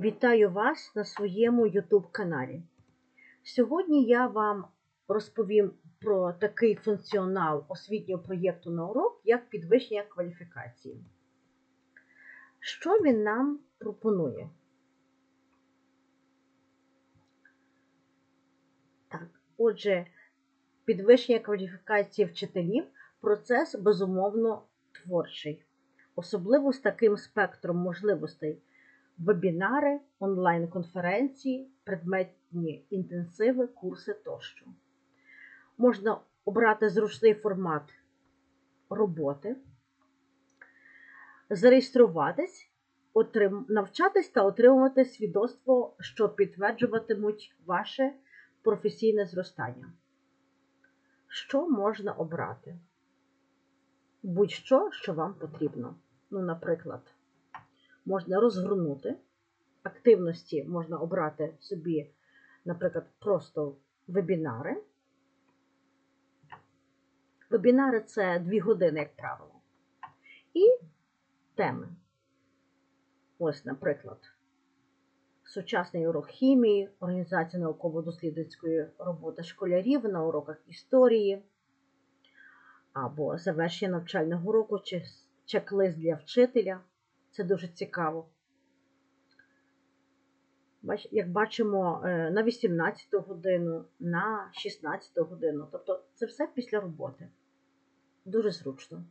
Вітаю вас на своєму YouTube каналі. Сьогодні я вам розповім про такий функціонал освітнього проєкту на урок, як підвищення кваліфікації. Що він нам пропонує? Так, отже, підвищення кваліфікації вчителів процес безумовно творчий, особливо з таким спектром можливостей вебінари, онлайн-конференції, предметні інтенсиви, курси тощо. Можна обрати зручний формат роботи, зареєструватись, навчатись та отримувати свідоцтво, що підтверджуватимуть ваше професійне зростання. Що можна обрати? Будь-що, що вам потрібно. Ну, наприклад, можна розгорнути. Активності можна обрати собі, наприклад, просто вебінари. Вебінари це 2 години, як правило. І теми. Ось, наприклад, сучасний урок хімії, організація науково-дослідницької роботи школярів на уроках історії, або завершення навчального року чи чек-лист для вчителя. Це дуже цікаво. Як бачимо, на 18 годину, на 16 годину. Тобто це все після роботи. Дуже зручно.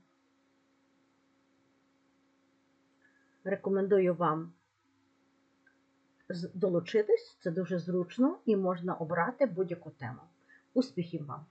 Рекомендую вам долучитись, це дуже зручно і можна обрати будь-яку тему. Успіхів вам!